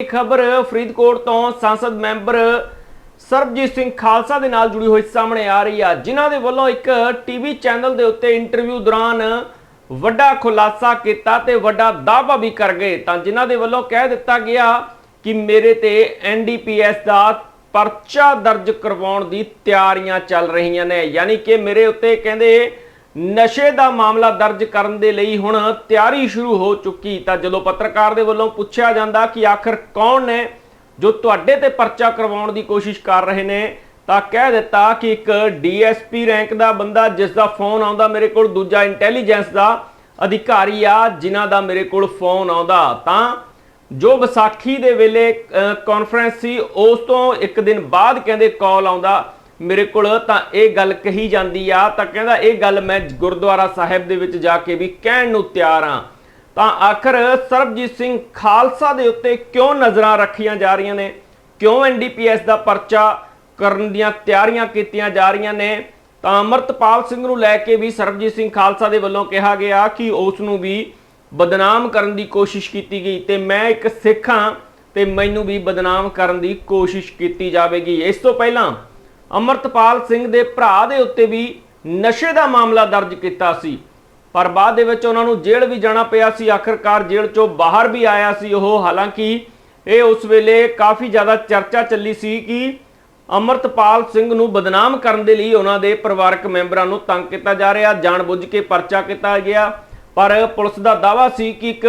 ਖਬਰ ਫਰੀਦਕੋਟ ਤੋਂ ਸੰਸਦ ਮੈਂਬਰ ਸਰਬਜੀਤ ਸਿੰਘ ਖਾਲਸਾ ਦੇ ਨਾਲ ਜੁੜੀ ਹੋਈ ਸਾਹਮਣੇ ਆ ਰਹੀ ਆ, ਜਿਨ੍ਹਾਂ ਦੇ ਵੱਲੋਂ ਇੱਕ ਟੀਵੀ ਚੈਨਲ ਦੇ ਉੱਤੇ ਇੰਟਰਵਿਊ ਦੌਰਾਨ ਵੱਡਾ ਖੁਲਾਸਾ ਕੀਤਾ ਤੇ ਵੱਡਾ ਦਾਅਵਾ ਵੀ ਕਰ ਗਏ। ਤਾਂ ਜਿਨ੍ਹਾਂ ਦੇ ਵੱਲੋਂ ਕਹਿ ਦਿੱਤਾ ਗਿਆ ਕਿ ਮੇਰੇ ਤੇ ਐਨਡੀਪੀਐਸ ਦਾ ਪਰਚਾ ਦਰਜ ਕਰਵਾਉਣ ਦੀ ਤਿਆਰੀਆਂ ਚੱਲ ਰਹੀਆਂ ਨੇ, ਯਾਨੀ ਕਿ ਮੇਰੇ ਉੱਤੇ ਕਹਿੰਦੇ ਨਸ਼ੇ ਦਾ ਮਾਮਲਾ ਦਰਜ ਕਰਨ ਦੇ ਲਈ ਹੁਣ ਤਿਆਰੀ ਸ਼ੁਰੂ ਹੋ ਚੁੱਕੀ। ਤਾਂ ਜਦੋਂ ਪੱਤਰਕਾਰ ਦੇ ਵੱਲੋਂ ਪੁੱਛਿਆ ਜਾਂਦਾ ਕਿ ਆਖਰ ਕੌਣ ਨੇ ਜੋ ਤੁਹਾਡੇ ਤੇ ਪਰਚਾ ਕਰਵਾਉਣ ਦੀ ਕੋਸ਼ਿਸ਼ ਕਰ ਰਹੇ ਨੇ, ਤਾਂ ਕਹਿ ਦਿੱਤਾ ਕਿ ਇੱਕ ਡੀਐਸਪੀ ਰੈਂਕ ਦਾ ਬੰਦਾ ਜਿਸ ਦਾ ਫੋਨ ਆਉਂਦਾ ਮੇਰੇ ਕੋਲ, ਦੂਜਾ ਇੰਟੈਲੀਜੈਂਸ ਦਾ ਅਧਿਕਾਰੀ ਆ ਜਿਨ੍ਹਾਂ ਦਾ ਮੇਰੇ ਕੋਲ ਫੋਨ ਆਉਂਦਾ। ਤਾਂ ਜੋ ਵਿਸਾਖੀ ਦੇ ਵੇਲੇ ਕਾਨਫਰੰਸ ਸੀ, ਉਸ ਤੋਂ ਇੱਕ ਦਿਨ ਬਾਅਦ ਕਹਿੰਦੇ ਕਾਲ ਆਉਂਦਾ। ਮੇਰੇ ਕੋਲ ਤਾਂ ਇਹ ਗੱਲ ਕਹੀ ਜਾਂਦੀ ਆ, ਤਾਂ ਕਹਿੰਦਾ ਇਹ ਗੱਲ ਮੈਂ ਗੁਰਦੁਆਰਾ ਸਾਹਿਬ ਦੇ ਵਿੱਚ ਜਾ ਕੇ ਵੀ ਕਹਿਣ ਨੂੰ ਤਿਆਰ ਆ। ਤਾਂ ਆਖਰ ਸਰਬਜੀਤ ਸਿੰਘ ਖਾਲਸਾ ਦੇ ਉੱਤੇ ਕਿਉਂ ਨਜ਼ਰਾਂ ਰੱਖੀਆਂ ਜਾ ਰਹੀਆਂ ਨੇ? ਕਿਉਂ ਐਨਡੀਪੀਐਸ ਦਾ ਪਰਚਾ ਕਰਨ ਦੀਆਂ ਤਿਆਰੀਆਂ ਕੀਤੀਆਂ ਜਾ ਰਹੀਆਂ ਨੇ? ਤਾਂ ਅਮਰਤਪਾਲ ਸਿੰਘ ਨੂੰ ਲੈ ਕੇ ਵੀ ਸਰਬਜੀਤ ਸਿੰਘ ਖਾਲਸਾ ਦੇ ਵੱਲੋਂ ਕਿਹਾ ਗਿਆ ਕਿ ਉਸ ਨੂੰ ਵੀ ਬਦਨਾਮ ਕਰਨ ਦੀ ਕੋਸ਼ਿਸ਼ ਕੀਤੀ ਗਈ ਤੇ ਮੈਂ ਇੱਕ ਸਿੱਖ ਹਾਂ ਤੇ ਮੈਨੂੰ ਵੀ ਬਦਨਾਮ ਕਰਨ ਦੀ ਕੋਸ਼ਿਸ਼ ਕੀਤੀ ਜਾਵੇਗੀ। ਇਸ ਤੋਂ ਪਹਿਲਾਂ ਅਮਰਤਪਾਲ ਸਿੰਘ ਦੇ ਭਰਾ ਦੇ ਉੱਤੇ ਵੀ ਨਸ਼ੇ ਦਾ ਮਾਮਲਾ ਦਰਜ ਕੀਤਾ ਸੀ। ਪਰ ਬਾਅਦ ਦੇ ਵਿੱਚ ਉਹਨਾਂ ਨੂੰ ਜੇਲ੍ਹ ਵੀ ਜਾਣਾ ਪਿਆ ਸੀ। ਆਖਰਕਾਰ ਜੇਲ੍ਹ ਚੋਂ ਬਾਹਰ ਵੀ ਆਇਆ ਸੀ ਉਹ। ਹਾਲਾਂਕਿ ਇਹ ਉਸ ਵੇਲੇ ਕਾਫੀ ਜ਼ਿਆਦਾ ਚਰਚਾ ਚੱਲੀ ਸੀ ਕਿ ਅਮਰਤਪਾਲ ਸਿੰਘ ਨੂੰ ਬਦਨਾਮ ਕਰਨ ਦੇ ਲਈ ਉਹਨਾਂ ਦੇ ਪਰਿਵਾਰਕ ਮੈਂਬਰਾਂ ਨੂੰ ਤੰਗ ਕੀਤਾ ਜਾ ਰਿਹਾ, ਜਾਣਬੁੱਝ ਕੇ ਪਰਚਾ ਕੀਤਾ ਗਿਆ। ਪਰ ਪੁਲਿਸ ਦਾ ਦਾਵਾ ਸੀ ਕਿ ਇੱਕ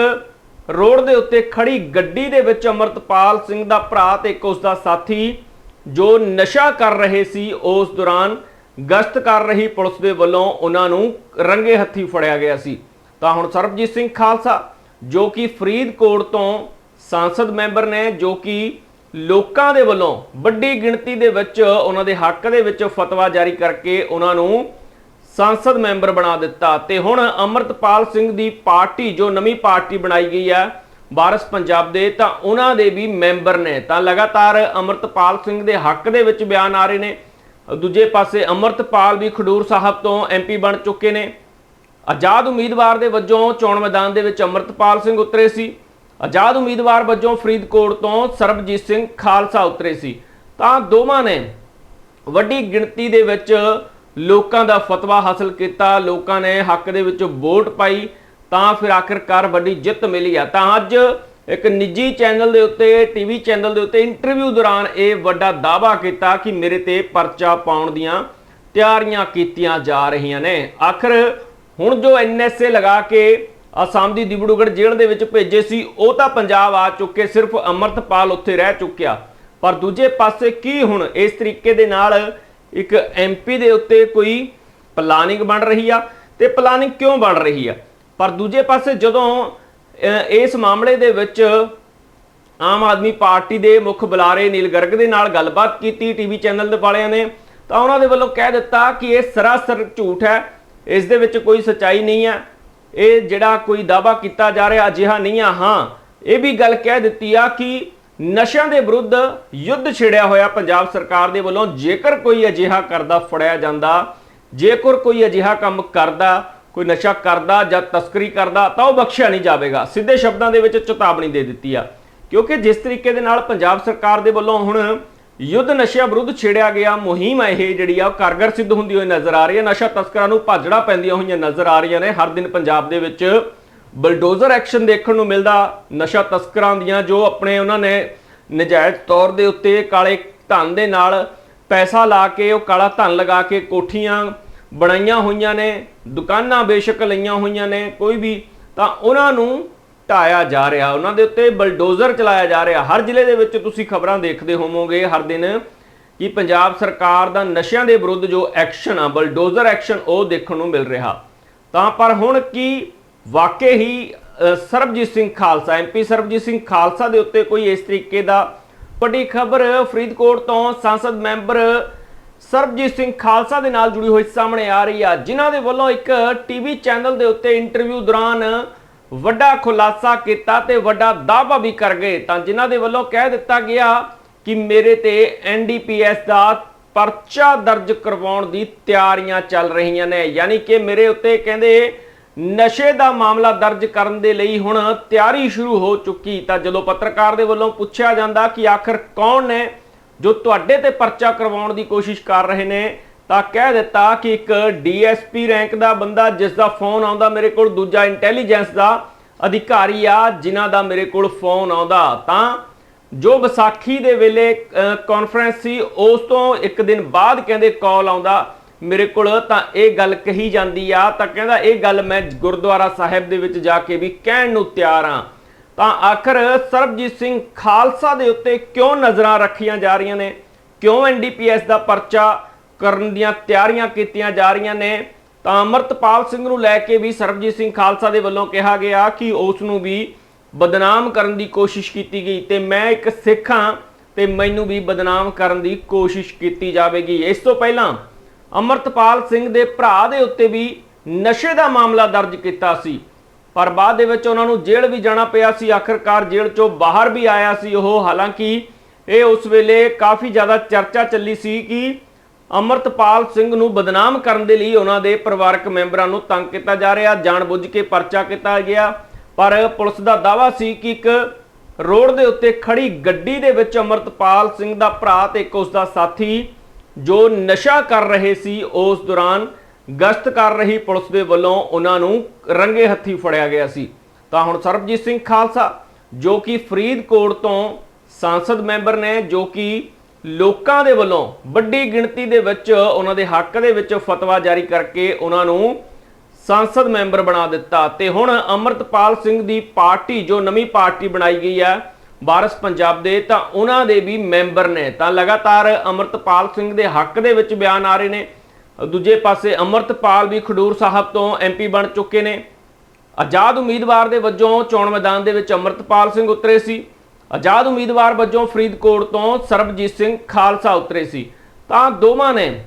ਰੋਡ ਦੇ ਉੱਤੇ ਖੜੀ ਗੱਡੀ ਦੇ ਵਿੱਚ ਅਮਰਤਪਾਲ ਸਿੰਘ ਦਾ ਭਰਾ ਤੇ ਇੱਕ ਉਸ ਦਾ ਸਾਥੀ ਜੋ ਨਸ਼ਾ ਕਰ ਰਹੇ ਸੀ, ਉਸ ਦੌਰਾਨ ਗਸ਼ਤ ਕਰ ਰਹੀ ਪੁਲਿਸ ਦੇ ਵੱਲੋਂ ਉਹਨਾਂ ਨੂੰ ਰੰਗੇ ਹੱਥੀ ਫੜਿਆ ਗਿਆ ਸੀ। ਤਾਂ ਹੁਣ ਸਰਬਜੀਤ ਸਿੰਘ ਖਾਲਸਾ, ਜੋ ਕਿ ਫਰੀਦਕੋਟ ਤੋਂ ਸੰਸਦ ਮੈਂਬਰ ਨੇ, ਜੋ ਕਿ ਲੋਕਾਂ ਦੇ ਵੱਲੋਂ ਵੱਡੀ ਗਿਣਤੀ ਦੇ ਵਿੱਚ ਉਹਨਾਂ ਦੇ ਹੱਕ ਦੇ ਵਿੱਚ ਫਤਵਾ ਜਾਰੀ ਕਰਕੇ ਉਹਨਾਂ ਨੂੰ ਸੰਸਦ ਮੈਂਬਰ ਬਣਾ ਦਿੱਤਾ। ਤੇ ਹੁਣ ਅਮਰਤਪਾਲ ਸਿੰਘ ਦੀ ਪਾਰਟੀ, ਜੋ ਨਵੀਂ ਪਾਰਟੀ ਬਣਾਈ ਗਈ ਹੈ ਵਾਰਸ ਪੰਜਾਬ ਦੇ ਤਾਂ ਉਹਨਾਂ ਦੇ ਵੀ ਮੈਂਬਰ ਨੇ। ਤਾਂ ਲਗਾਤਾਰ ਅਮਰਤਪਾਲ ਸਿੰਘ ਦੇ ਹੱਕ ਦੇ ਵਿੱਚ ਬਿਆਨ ਆ ਰਹੇ ਨੇ। ਦੂਜੇ ਪਾਸੇ ਅਮਰਤਪਾਲ ਵੀ ਖਡੂਰ ਸਾਹਿਬ ਤੋਂ ਐਮਪੀ ਬਣ ਚੁੱਕੇ ਨੇ। ਆਜ਼ਾਦ ਉਮੀਦਵਾਰ ਦੇ ਵਜੋਂ ਚੋਣ ਮੈਦਾਨ ਦੇ ਵਿੱਚ ਅਮਰਤਪਾਲ ਸਿੰਘ ਉਤਰੇ ਸੀ। ਆਜ਼ਾਦ ਉਮੀਦਵਾਰ ਵਜੋਂ ਫਰੀਦਕੋਟ ਤੋਂ ਸਰਬਜੀਤ ਸਿੰਘ ਖਾਲਸਾ ਉਤਰੇ ਸੀ। ਤਾਂ ਦੋਵਾਂ ਨੇ ਵੱਡੀ ਗਿਣਤੀ ਦੇ ਵਿੱਚ ਲੋਕਾਂ ਦਾ ਫਤਵਾ ਹਾਸਲ ਕੀਤਾ। ਲੋਕਾਂ ਨੇ ਹੱਕ ਦੇ ਵਿੱਚ ਵੋਟ ਪਾਈ। ਤਾਂ ਫਿਰ ਆਖਿਰਕਾਰ ਵੱਡੀ ਜਿੱਤ ਮਿਲੀ ਆ। ਤਾਂ ਅੱਜ ਇੱਕ ਨਿੱਜੀ ਚੈਨਲ ਦੇ ਉੱਤੇ, ਟੀਵੀ ਚੈਨਲ ਦੇ ਉੱਤੇ ਇੰਟਰਵਿਊ ਦੌਰਾਨ ਇਹ ਵੱਡਾ ਦਾਅਵਾ ਕੀਤਾ ਕਿ ਮੇਰੇ ਤੇ ਪਰਚਾ ਪਾਉਣ ਦੀਆਂ ਤਿਆਰੀਆਂ ਕੀਤੀਆਂ ਜਾ ਰਹੀਆਂ ਨੇ। ਆਖਰ ਹੁਣ ਜੋ ਐਨਐਸਏ ਲਗਾ ਕੇ ਅਸਾਮ ਦੀ ਦਿਬੜੂਗੜ ਜੇਲ੍ਹ ਦੇ ਵਿੱਚ ਭੇਜੇ ਸੀ, ਉਹ ਤਾਂ ਪੰਜਾਬ ਆ ਚੁੱਕੇ, ਸਿਰਫ ਅਮਰਤਪਾਲ ਉੱਥੇ ਰਹਿ ਚੁੱਕਿਆ। ਪਰ ਦੂਜੇ ਪਾਸੇ ਕੀ ਹੁਣ? ਇਸ ਤਰੀਕੇ ਦੇ ਨਾਲ ਇੱਕ ਐਮਪੀ ਦੇ ਉੱਤੇ ਕੋਈ ਪਲਾਨਿੰਗ ਬਣ ਰਹੀ ਆ। ਤੇ ਪਲਾਨਿੰਗ ਕਿਉਂ ਬਣ ਰਹੀ ਆ? ਪਰ ਦੂਜੇ ਪਾਸੇ ਜਦੋਂ ਇਸ ਮਾਮਲੇ ਦੇ ਵਿੱਚ ਆਮ ਆਦਮੀ ਪਾਰਟੀ ਦੇ ਮੁੱਖ ਬੁਲਾਰੇ ਨੀਲ ਗਰਗ ਦੇ ਨਾਲ ਗੱਲਬਾਤ ਕੀਤੀ ਟੀਵੀ ਚੈਨਲ ਦੇ ਵਾਲਿਆਂ ਨੇ, ਤਾਂ ਉਹਨਾਂ ਦੇ ਵੱਲੋਂ ਕਹਿ ਦਿੱਤਾ ਕਿ ਇਹ ਸਰਾਸਰ ਝੂਠ ਹੈ, ਇਸ ਦੇ ਵਿੱਚ ਕੋਈ ਸਚਾਈ ਨਹੀਂ ਹੈ, ਇਹ ਜਿਹੜਾ ਕੋਈ ਦਾਵਾ ਕੀਤਾ ਜਾ ਰਿਹਾ ਅਜਿਹਾ ਨਹੀਂ ਆ, ਹਾਂ, ਇਹ ਵੀ ਗੱਲ ਕਹਿ ਦਿੱਤੀ ਆ ਕਿ ਨਸ਼ਿਆਂ ਦੇ ਵਿਰੁੱਧ ਯੁੱਧ ਛੇੜਿਆ ਹੋਇਆ ਪੰਜਾਬ ਸਰਕਾਰ ਦੇ ਵੱਲੋਂ ਜੇਕਰ ਕੋਈ ਅਜਿਹਾ ਕਰਦਾ, ਫੜਿਆ ਜਾਂਦਾ, ਜੇਕਰ ਕੋਈ ਅਜਿਹਾ ਕੰਮ ਕਰਦਾ ਕੋਈ ਨਸ਼ਾ ਕਰਦਾ ਜਾਂ ਤਸਕਰੀ ਕਰਦਾ ਤਾਂ ਉਹ ਬਖਸ਼ਿਆ ਨਹੀਂ ਜਾਵੇਗਾ। ਸਿੱਧੇ ਸ਼ਬਦਾਂ ਦੇ ਵਿੱਚ ਚੇਤਾਵਨੀ ਦੇ ਦਿੱਤੀ ਆ। ਕਿਉਂਕਿ ਜਿਸ ਤਰੀਕੇ ਦੇ ਨਾਲ ਪੰਜਾਬ ਸਰਕਾਰ ਦੇ ਵੱਲੋਂ ਹੁਣ ਯੁੱਧ ਨਸ਼ਿਆਂ ਵਿਰੁੱਧ ਛੇੜਿਆ ਗਿਆ, ਮੁਹਿੰਮ ਇਹ ਜਿਹੜੀ ਆ, ਉਹ ਕਾਰਗਰ ਸਿੱਧ ਹੁੰਦੀ ਹੋਈ ਨਜ਼ਰ ਆ ਰਹੀ ਹੈ। ਨਸ਼ਾ ਤਸਕਰਾਂ ਨੂੰ ਭਾਜੜਾ ਪੈਂਦੀਆਂ ਹੋਈਆਂ ਨਜ਼ਰ ਆ ਰਹੀਆਂ ਨੇ। ਹਰ ਦਿਨ ਪੰਜਾਬ ਦੇ ਵਿੱਚ ਬਲਡੋਜ਼ਰ ਐਕਸ਼ਨ ਦੇਖਣ ਨੂੰ ਮਿਲਦਾ। ਨਸ਼ਾ ਤਸਕਰਾਂ ਦੀਆਂ ਜੋ ਆਪਣੇ ਉਹਨਾਂ ਨੇ ਨਜਾਇਜ਼ ਤੌਰ ਦੇ ਉੱਤੇ ਕਾਲੇ ਧਨ ਦੇ ਨਾਲ ਪੈਸਾ ਲਾ ਕੇ, ਉਹ ਕਾਲਾ ਧਨ ਲਗਾ ਕੇ ਕੋਠੀਆਂ ਬਣਾਈਆਂ ਹੋਈਆਂ ਨੇ, ਦੁਕਾਨਾਂ ਬੇਸ਼ੱਕ ਲਈਆਂ ਹੋਈਆਂ ਨੇ, ਕੋਈ ਵੀ, ਤਾਂ ਉਹਨਾਂ ਨੂੰ ਢਾਇਆ ਜਾ ਰਿਹਾ, ਉਹਨਾਂ ਦੇ ਉੱਤੇ ਬਲਡੋਜ਼ਰ ਚਲਾਇਆ ਜਾ ਰਿਹਾ। ਹਰ ਜ਼ਿਲ੍ਹੇ ਦੇ ਵਿੱਚ ਤੁਸੀਂ ਖਬਰਾਂ ਦੇਖਦੇ ਹੋਵੋਗੇ ਹਰ ਦਿਨ ਕਿ ਪੰਜਾਬ ਸਰਕਾਰ ਦਾ ਨਸ਼ਿਆਂ ਦੇ ਵਿਰੁੱਧ ਜੋ ਐਕਸ਼ਨ ਆ, ਬਲਡੋਜ਼ਰ ਐਕਸ਼ਨ, ਉਹ ਦੇਖਣ ਨੂੰ ਮਿਲ ਰਿਹਾ। ਤਾਂ ਪਰ ਹੁਣ ਕੀ ਵਾਕਈ ਹੀ ਸਰਬਜੀਤ ਸਿੰਘ ਖਾਲਸਾ ਐਮਪੀ ਸਰਬਜੀਤ ਸਿੰਘ ਖਾਲਸਾ ਦੇ ਉੱਤੇ ਕੋਈ ਇਸ ਤਰੀਕੇ ਦਾ? ਵੱਡੀ ਖਬਰ ਫਰੀਦਕੋਟ ਤੋਂ ਸੰਸਦ ਮੈਂਬਰ ਸਰਬਜੀਤ ਸਿੰਘ ਖਾਲਸਾ ਦੇ ਨਾਲ ਜੁੜੀ ਹੋਈ ਸਾਹਮਣੇ ਆ ਰਹੀ ਆ, ਜਿਨ੍ਹਾਂ ਦੇ ਵੱਲੋਂ ਇੱਕ ਟੀਵੀ ਚੈਨਲ ਦੇ ਉੱਤੇ ਇੰਟਰਵਿਊ ਦੌਰਾਨ ਵੱਡਾ ਖੁਲਾਸਾ ਕੀਤਾ ਤੇ ਵੱਡਾ ਦਾਅਵਾ ਵੀ ਕਰ ਗਏ। ਤਾਂ ਜਿਨ੍ਹਾਂ ਦੇ ਵੱਲੋਂ ਕਹਿ ਦਿੱਤਾ ਗਿਆ ਕਿ ਮੇਰੇ ਤੇ ਐਨਡੀਪੀਐਸ ਦਾ ਪਰਚਾ ਦਰਜ ਕਰਵਾਉਣ ਦੀ ਤਿਆਰੀਆਂ ਚੱਲ ਰਹੀਆਂ ਨੇ। ਯਾਨੀ ਕਿ ਮੇਰੇ ਉੱਤੇ ਕਹਿੰਦੇ ਨਸ਼ੇ ਦਾ ਮਾਮਲਾ ਦਰਜ ਕਰਨ ਦੇ ਲਈ ਹੁਣ ਤਿਆਰੀ ਸ਼ੁਰੂ ਹੋ ਚੁੱਕੀ। ਤਾਂ ਜਦੋਂ ਪੱਤਰਕਾਰ ਦੇ ਵੱਲੋਂ ਪੁੱਛਿਆ ਜਾਂਦਾ ਕਿ ਆਖਰ ਕੌਣ ਨੇ ਜੋ ਤੁਹਾਡੇ ਤੇ ਪਰਚਾ ਕਰਵਾਉਣ ਦੀ ਕੋਸ਼ਿਸ਼ ਕਰ ਰਹੇ ਨੇ, ਤਾਂ ਕਹਿ ਦਿੱਤਾ ਕਿ ਇੱਕ ਡੀਐਸਪੀ ਰੈਂਕ ਦਾ ਬੰਦਾ ਜਿਸ ਦਾ ਫੋਨ ਆਉਂਦਾ ਮੇਰੇ ਕੋਲ, ਦੂਜਾ ਇੰਟੈਲੀਜੈਂਸ ਦਾ ਅਧਿਕਾਰੀ ਆ ਜਿਨ੍ਹਾਂ ਦਾ ਮੇਰੇ ਕੋਲ ਫੋਨ ਆਉਂਦਾ। ਤਾਂ ਜੋ ਵਿਸਾਖੀ ਦੇ ਵੇਲੇ ਕਾਨਫਰੰਸ ਸੀ, ਉਸ ਤੋਂ ਇੱਕ ਦਿਨ ਬਾਅਦ ਕਹਿੰਦੇ ਕਾਲ ਆਉਂਦਾ ਮੇਰੇ ਕੋਲ, ਤਾਂ ਇਹ ਗੱਲ ਕਹੀ ਜਾਂਦੀ ਆ, ਤਾਂ ਕਹਿੰਦਾ ਇਹ ਗੱਲ ਮੈਂ ਗੁਰਦੁਆਰਾ ਸਾਹਿਬ ਦੇ ਵਿੱਚ ਜਾ ਕੇ ਵੀ ਕਹਿਣ ਨੂੰ ਤਿਆਰ ਆ। ਤਾਂ ਆਖਰ ਸਰਬਜੀਤ ਸਿੰਘ ਖਾਲਸਾ ਦੇ ਉੱਤੇ ਕਿਉਂ ਨਜ਼ਰਾਂ ਰੱਖੀਆਂ ਜਾ ਰਹੀਆਂ ਨੇ? ਕਿਉਂ ਐਨਡੀਪੀਐਸ ਦਾ ਪਰਚਾ ਕਰਨ ਦੀਆਂ ਤਿਆਰੀਆਂ ਕੀਤੀਆਂ ਜਾ ਰਹੀਆਂ ਨੇ? ਤਾਂ ਅਮਰਤਪਾਲ ਸਿੰਘ ਨੂੰ ਲੈ ਕੇ ਵੀ ਸਰਬਜੀਤ ਸਿੰਘ ਖਾਲਸਾ ਦੇ ਵੱਲੋਂ ਕਿਹਾ ਗਿਆ ਕਿ ਉਸ ਨੂੰ ਵੀ ਬਦਨਾਮ ਕਰਨ ਦੀ ਕੋਸ਼ਿਸ਼ ਕੀਤੀ ਗਈ ਤੇ ਮੈਂ ਇੱਕ ਸਿੱਖ ਹਾਂ ਤੇ ਮੈਨੂੰ ਵੀ ਬਦਨਾਮ ਕਰਨ ਦੀ ਕੋਸ਼ਿਸ਼ ਕੀਤੀ ਜਾਵੇਗੀ। ਇਸ ਤੋਂ ਪਹਿਲਾਂ ਅਮਰਤਪਾਲ ਸਿੰਘ ਦੇ ਭਰਾ ਦੇ ਉੱਤੇ ਵੀ ਨਸ਼ੇ ਦਾ ਮਾਮਲਾ ਦਰਜ ਕੀਤਾ ਸੀ। ਪਰ ਬਾਅਦ ਦੇ ਵਿੱਚ ਉਹਨਾਂ ਨੂੰ ਜੇਲ੍ਹ ਵੀ ਜਾਣਾ ਪਿਆ ਸੀ। ਆਖਰਕਾਰ ਜੇਲ੍ਹ ਚੋਂ ਬਾਹਰ ਵੀ ਆਇਆ ਸੀ ਉਹ। ਹਾਲਾਂਕਿ ਇਹ ਉਸ ਵੇਲੇ ਕਾਫੀ ਜ਼ਿਆਦਾ ਚਰਚਾ ਚੱਲੀ ਸੀ ਕਿ ਅਮਰਤਪਾਲ ਸਿੰਘ ਨੂੰ ਬਦਨਾਮ ਕਰਨ ਦੇ ਲਈ ਉਹਨਾਂ ਦੇ ਪਰਿਵਾਰਕ ਮੈਂਬਰਾਂ ਨੂੰ ਤੰਗ ਕੀਤਾ ਜਾ ਰਿਹਾ, ਜਾਣਬੁੱਝ ਕੇ ਪਰਚਾ ਕੀਤਾ ਗਿਆ। ਪਰ ਪੁਲਿਸ ਦਾ ਦਾਵਾ ਸੀ ਕਿ ਇੱਕ ਰੋਡ ਦੇ ਉੱਤੇ ਖੜੀ ਗੱਡੀ ਦੇ ਵਿੱਚ ਅਮਰਤਪਾਲ ਸਿੰਘ ਦਾ ਭਰਾ ਤੇ ਇੱਕ ਉਸ ਦਾ ਸਾਥੀ ਜੋ ਨਸ਼ਾ ਕਰ ਰਹੇ ਸੀ, ਉਸ ਦੌਰਾਨ ਗਸ਼ਤ ਕਰ ਰਹੀ ਪੁਲਿਸ ਦੇ ਵੱਲੋਂ ਉਹਨਾਂ ਨੂੰ ਰੰਗੇ ਹੱਥੀ ਫੜਿਆ ਗਿਆ ਸੀ। ਤਾਂ ਹੁਣ ਸਰਬਜੀਤ ਸਿੰਘ ਖਾਲਸਾ, ਜੋ ਕਿ ਫਰੀਦਕੋਟ ਤੋਂ ਸੰਸਦ ਮੈਂਬਰ ਨੇ, ਜੋ ਕਿ ਲੋਕਾਂ ਦੇ ਵੱਲੋਂ ਵੱਡੀ ਗਿਣਤੀ ਦੇ ਵਿੱਚ ਉਹਨਾਂ ਦੇ ਹੱਕ ਦੇ ਵਿੱਚ ਫਤਵਾ ਜਾਰੀ ਕਰਕੇ ਉਹਨਾਂ ਨੂੰ ਸੰਸਦ ਮੈਂਬਰ ਬਣਾ ਦਿੱਤਾ। ਤੇ ਹੁਣ ਅਮਰਤਪਾਲ ਸਿੰਘ ਦੀ ਪਾਰਟੀ, ਜੋ ਨਵੀਂ ਪਾਰਟੀ ਬਣਾਈ ਗਈ ਹੈ ਵਾਰਸ ਪੰਜਾਬ ਦੇ, ਤਾਂ ਉਹਨਾਂ ਦੇ ਵੀ ਮੈਂਬਰ ਨੇ। ਤਾਂ ਲਗਾਤਾਰ ਅਮਰਤਪਾਲ ਸਿੰਘ ਦੇ ਹੱਕ ਦੇ ਵਿੱਚ ਬਿਆਨ ਆ ਰਹੇ ਨੇ। ਦੂਜੇ ਪਾਸੇ ਅਮਰਤਪਾਲ ਵੀ ਖਡੂਰ ਸਾਹਿਬ ਤੋਂ ਐਮਪੀ ਬਣ ਚੁੱਕੇ ਨੇ। ਆਜ਼ਾਦ ਉਮੀਦਵਾਰ ਦੇ ਵਜੋਂ ਚੋਣ ਮੈਦਾਨ ਦੇ ਵਿੱਚ ਅਮਰਤਪਾਲ ਸਿੰਘ ਉਤਰੇ ਸੀ। ਆਜ਼ਾਦ ਉਮੀਦਵਾਰ ਵਜੋਂ ਫਰੀਦਕੋਟ ਤੋਂ ਸਰਬਜੀਤ ਸਿੰਘ ਖਾਲਸਾ ਉਤਰੇ ਸੀ। ਤਾਂ ਦੋਵਾਂ ਨੇ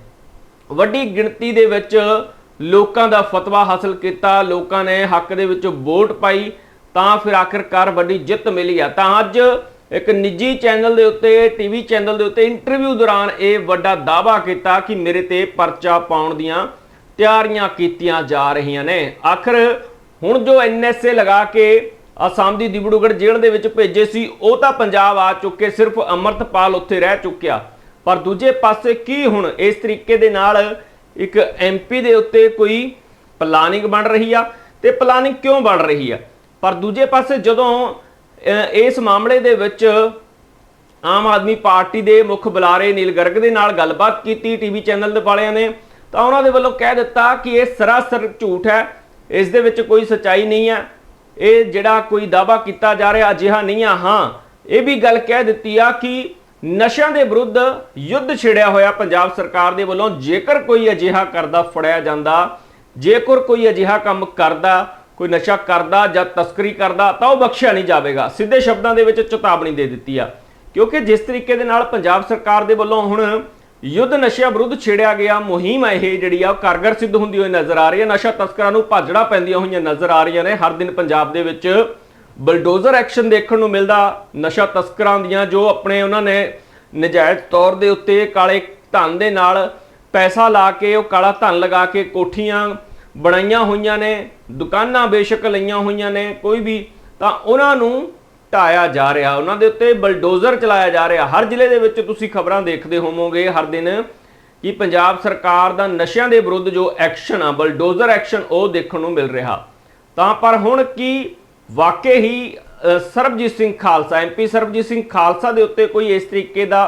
ਵੱਡੀ ਗਿਣਤੀ ਦੇ ਵਿੱਚ ਲੋਕਾਂ ਦਾ ਫਤਵਾ ਹਾਸਲ ਕੀਤਾ। ਲੋਕਾਂ ਨੇ ਹੱਕ ਦੇ ਵਿੱਚ ਵੋਟ ਪਾਈ। ਤਾਂ ਫਿਰ ਆਖਿਰਕਾਰ ਵੱਡੀ ਜਿੱਤ ਮਿਲੀ ਆ। ਤਾਂ ਅੱਜ ਇੱਕ ਨਿੱਜੀ ਚੈਨਲ ਦੇ ਉੱਤੇ, ਟੀਵੀ ਚੈਨਲ ਦੇ ਉੱਤੇ ਇੰਟਰਵਿਊ ਦੌਰਾਨ ਇਹ ਵੱਡਾ ਦਾਅਵਾ ਕੀਤਾ ਕਿ ਮੇਰੇ ਤੇ ਪਰਚਾ ਪਾਉਣ ਦੀਆਂ ਤਿਆਰੀਆਂ ਕੀਤੀਆਂ ਜਾ ਰਹੀਆਂ ਨੇ। ਆਖਰ ਹੁਣ ਜੋ ਐਨਐਸਏ ਲਗਾ ਕੇ ਅਸਾਮ ਦੀ ਦਿਬੜੂਗੜ ਜੇਲ੍ਹ ਦੇ ਵਿੱਚ ਭੇਜੇ ਸੀ, ਉਹ ਤਾਂ ਪੰਜਾਬ ਆ ਚੁੱਕੇ, ਸਿਰਫ ਅਮਰਤਪਾਲ ਉੱਥੇ ਰਹਿ ਚੁੱਕਿਆ। ਪਰ ਦੂਜੇ ਪਾਸੇ ਕੀ ਹੁਣ? ਇਸ ਤਰੀਕੇ ਦੇ ਨਾਲ ਇੱਕ ਐਮਪੀ ਦੇ ਉੱਤੇ ਕੋਈ ਪਲਾਨਿੰਗ ਬਣ ਰਹੀ ਆ। ਤੇ ਪਲਾਨਿੰਗ ਕਿਉਂ ਬਣ ਰਹੀ ਆ? ਪਰ ਦੂਜੇ ਪਾਸੇ ਜਦੋਂ ਇਸ ਮਾਮਲੇ ਦੇ ਵਿੱਚ ਆਮ ਆਦਮੀ ਪਾਰਟੀ ਦੇ ਮੁੱਖ ਬੁਲਾਰੇ ਨੀਲ ਗਰਗ ਦੇ ਨਾਲ ਗੱਲਬਾਤ ਕੀਤੀ, ਟੀਵੀ ਚੈਨਲ ਦੇ ਵਾਲਿਆਂ ਨੇ। ਤਾਂ ਉਹਨਾਂ ਦੇ ਵੱਲੋਂ ਕਹਿ ਦਿੱਤਾ ਕਿ ਇਹ ਸਰਾਸਰ ਝੂਠ ਹੈ, ਇਸ ਦੇ ਵਿੱਚ ਕੋਈ ਸਚਾਈ ਨਹੀਂ ਹੈ। ਇਹ ਜਿਹੜਾ ਕੋਈ ਦਾਵਾ ਕੀਤਾ ਜਾ ਰਿਹਾ ਅਜਿਹਾ ਨਹੀਂ ਆ, ਹਾਂ। ਇਹ ਵੀ ਗੱਲ ਕਹਿ ਦਿੱਤੀ ਆ ਕਿ ਨਸ਼ਿਆਂ ਦੇ ਵਿਰੁੱਧ ਯੁੱਧ ਛਿੜਿਆ ਹੋਇਆ ਪੰਜਾਬ ਸਰਕਾਰ ਦੇ ਵੱਲੋਂ ਜੇਕਰ ਕੋਈ ਅਜਿਹਾ ਕਰਦਾ, ਫੜਿਆ ਜਾਂਦਾ, ਜੇਕਰ ਕੋਈ ਅਜਿਹਾ ਕੰਮ ਕਰਦਾ ਕੋਈ ਨਸ਼ਾ ਕਰਦਾ ਜਾਂ ਤਸਕਰੀ ਕਰਦਾ ਤਾਂ ਉਹ ਬਖਸ਼ਿਆ ਨਹੀਂ ਜਾਵੇਗਾ। ਸਿੱਧੇ ਸ਼ਬਦਾਂ ਦੇ ਵਿੱਚ ਚੇਤਾਵਨੀ ਦੇ ਦਿੱਤੀ ਆ। ਕਿਉਂਕਿ ਜਿਸ ਤਰੀਕੇ ਦੇ ਨਾਲ ਪੰਜਾਬ ਸਰਕਾਰ ਦੇ ਵੱਲੋਂ ਹੁਣ ਯੁੱਧ ਨਸ਼ਿਆਂ ਵਿਰੁੱਧ ਛੇੜਿਆ ਗਿਆ, ਮੁਹਿੰਮ ਇਹ ਜਿਹੜੀ ਆ, ਉਹ ਕਾਰਗਰ ਸਿੱਧ ਹੁੰਦੀ ਹੋਈ ਨਜ਼ਰ ਆ ਰਹੀ ਹੈ। ਨਸ਼ਾ ਤਸਕਰਾਂ ਨੂੰ ਭਾਜੜਾ ਪੈਂਦੀਆਂ ਹੋਈਆਂ ਨਜ਼ਰ ਆ ਰਹੀਆਂ ਨੇ। ਹਰ ਦਿਨ ਪੰਜਾਬ ਦੇ ਵਿੱਚ ਬਲਡੋਜ਼ਰ ਐਕਸ਼ਨ ਦੇਖਣ ਨੂੰ ਮਿਲਦਾ। ਨਸ਼ਾ ਤਸਕਰਾਂ ਦੀਆਂ ਜੋ ਆਪਣੇ ਉਹਨਾਂ ਨੇ ਨਜਾਇਜ਼ ਤੌਰ ਦੇ ਉੱਤੇ ਕਾਲੇ ਧਨ ਦੇ ਨਾਲ ਪੈਸਾ ਲਾ ਕੇ, ਉਹ ਕਾਲਾ ਧਨ ਲਗਾ ਕੇ ਕੋਠੀਆਂ ਬਣਾਈਆਂ ਹੋਈਆਂ ਨੇ, ਦੁਕਾਨਾਂ ਬੇਸ਼ੱਕ ਲਈਆਂ ਹੋਈਆਂ ਨੇ, ਕੋਈ ਵੀ, ਤਾਂ ਉਹਨਾਂ ਨੂੰ ਢਾਇਆ ਜਾ ਰਿਹਾ, ਉਹਨਾਂ ਦੇ ਉੱਤੇ ਬਲਡੋਜ਼ਰ ਚਲਾਇਆ ਜਾ ਰਿਹਾ। ਹਰ ਜ਼ਿਲ੍ਹੇ ਦੇ ਵਿੱਚ ਤੁਸੀਂ ਖਬਰਾਂ ਦੇਖਦੇ ਹੋਵੋਗੇ ਹਰ ਦਿਨ ਕਿ ਪੰਜਾਬ ਸਰਕਾਰ ਦਾ ਨਸ਼ਿਆਂ ਦੇ ਵਿਰੁੱਧ ਜੋ ਐਕਸ਼ਨ ਆ, ਬਲਡੋਜ਼ਰ ਐਕਸ਼ਨ, ਉਹ ਦੇਖਣ ਨੂੰ ਮਿਲ ਰਿਹਾ। ਤਾਂ ਪਰ ਹੁਣ ਕੀ ਵਾਕਈ ਹੀ ਸਰਬਜੀਤ ਸਿੰਘ ਖਾਲਸਾ ਐਮਪੀ ਸਰਬਜੀਤ ਸਿੰਘ ਖਾਲਸਾ ਦੇ ਉੱਤੇ ਕੋਈ ਇਸ ਤਰੀਕੇ ਦਾ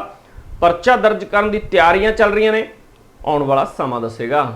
ਪਰਚਾ ਦਰਜ ਕਰਨ ਦੀ ਤਿਆਰੀਆਂ ਚੱਲ ਰਹੀਆਂ ਨੇ? ਆਉਣ ਵਾਲਾ ਸਮਾਂ ਦੱਸੇਗਾ।